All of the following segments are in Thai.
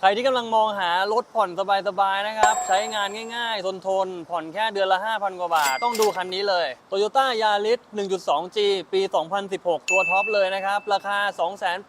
ใครที่กำลังมองหารถผ่อนสบายๆนะครับ ใช้งานง่ายๆ ทนทนๆผ่อนแค่เดือนละ 5,000 กว่าบาท ต้องดูคันนี้เลย Toyota Yaris 1.2G ปี 2016 ตัวท็อปเลยนะครับ ราคา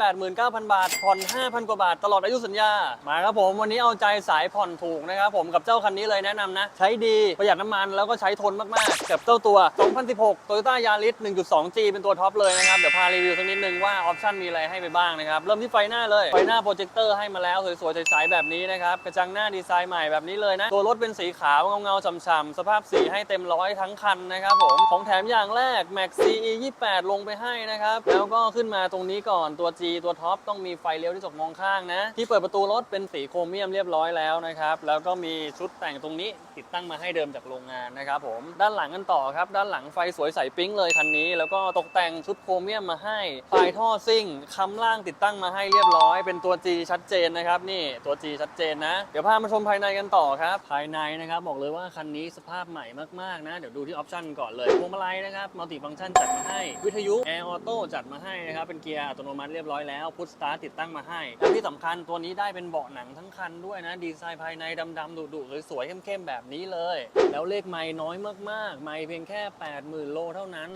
289,000 บาท ผ่อน 5,000 กว่าบาท ตลอดอายุสัญญา มาครับผม วันนี้เอาใจสายผ่อนถูกนะครับผมกับเจ้าคันนี้เลยแนะนำนะ ใช้ดีประหยัดน้ำมันแล้วก็ใช้ทนมากๆ กับเจ้าตัว 2016 Toyota Yaris 1.2G เป็นตัวท็อปเลยนะครับเดี๋ยวพารีวิวสักนิดนึงว่าออปชั่นมีอะไรให้ไปบ้างนะครับเริ่มที่ไฟหน้าเลยไฟหน้าโปรเจคเตอร์ให้มาแล้วสวยๆใสๆแบบนี้นะครับ กระจังหน้าดีไซน์ใหม่แบบนี้เลยนะ ตัวรถเป็นสีขาวเงาๆฉ่ำๆสภาพสีให้เต็มร้อยทั้งคันนะครับผม ของแถมอย่างแรก Max CE 28 ลงไปให้นะครับ แล้วก็ขึ้นมาตรงนี้ก่อนตัว G ตัวท็อปต้องมีไฟเลี้ยวที่จกมองข้างนะ ที่เปิดประตูรถเป็นสีโครเมียมเรียบร้อยแล้วนะครับ แล้วก็มีชุดแต่งตรงนี้ติดตั้งมาให้เดิมจากโรงงานนะครับผม ด้านหลังกันต่อครับ ด้านหลังไฟสวยใสปิ๊งเลยคันนี้ แล้วก็ตกแต่งชุดโครเมียมมาให้ ปลายท่อซิ่งคำล่างติดตั้งมาให้เรียบร้อย เป็นตัว G ชัดเจนนะครับนี่ตัว G ชัดเจนนะ เดี๋ยวพามาชมภายในกันต่อครับ ภายในนะครับบอกเลยว่าคันนี้สภาพใหม่มากๆนะ เดี๋ยวดูที่ออปชั่นก่อนเลยพวงมาลัยนะครับมัลติฟังก์ชันจัดมาให้ วิทยุแอร์ออโต้จัดมาให้นะครับ เป็นเกียร์อัตโนมัติเรียบร้อยแล้วพุทสตาร์ติดตั้งมาให้และที่สำคัญตัวนี้ได้เป็นเบาะหนังทั้งคันด้วยนะ ดีไซน์ภายในดำๆดุๆสวยๆเข้มๆแบบนี้เลย แล้วเลขไม้น้อยมากๆ ไม้เพียงแค่ 80,000 โลเท่านั้น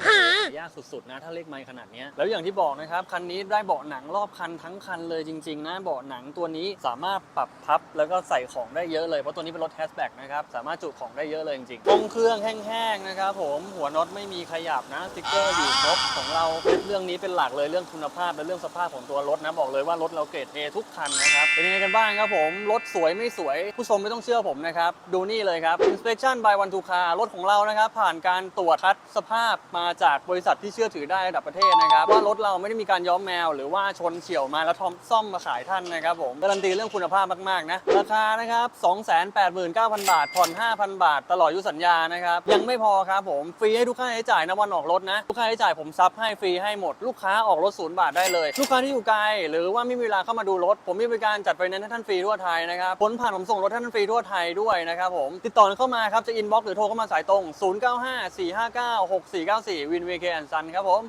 ยากสุดๆนะ ถ้าเลขไม้ขนาดนี้แล้วอย่างที่บอกนะครับคันนี้ได้เบาะหนังรอบคันทั้งคันเลยจริงๆนะเบาะหนังตัวนี้สามารถปรับพับแล้วก็ใส่ของได้เยอะเลย เพราะตัวนี้เป็นรถแฮชแบ็กนะครับ สามารถจุของได้เยอะเลยจริงๆตรงเครื่องแห้งๆนะครับผมหัวน็อตไม่มีขยับนะสติ๊กเกอร์อยู่ครบของเราเรื่องนี้เป็นหลักเลยเรื่องคุณภาพและเรื่องสภาพของตัวรถนะบอกเลยว่ารถเราเกรด A ทุกคันนะครับเป็นยังไงกันบ้างครับผมรถสวยไม่สวย ผู้ชมไม่ต้องเชื่อผมนะครับดูนี่เลยครับ inspection by one to car รถของเรานะครับผ่านการตรวจคัดสภาพมาจากบริษัทที่เชื่อถือได้ระดับประเทศนะครับว่ารถเราไม่ได้มีการย้อมแมว หรือว่าชนเฉี่ยวมาแล้วทอมซ่อมมาขายท่านนะครับผมการันตีเรื่องคุณภาพมาก ๆ นะ ราคานะครับ 289,000 บาท ผ่อน 5,000 บาท ตลอดอายุสัญญานะครับ ยังไม่พอครับผม ฟรีให้ทุกค่าใช้จ่ายนะวันออกรถนะ ทุกค่าใช้จ่ายผมซับให้ฟรีให้หมด ลูกค้าออกรถศูนย์บาทได้เลย ลูกค้าที่อยู่ไกล หรือว่าไม่มีเวลาเข้ามาดูรถ ผมมีบริการจัดไฟแนนซ์ให้ท่านฟรีทั่วไทยนะครับผลผ่านผมส่งรถให้ท่านฟรีทั่วไทยด้วยนะครับผม ติดต่อเข้ามาครับ จะอินบ็อกซ์หรือโทรเข้ามาสายตรง 0954596494วินเวเคแอนซันครับผม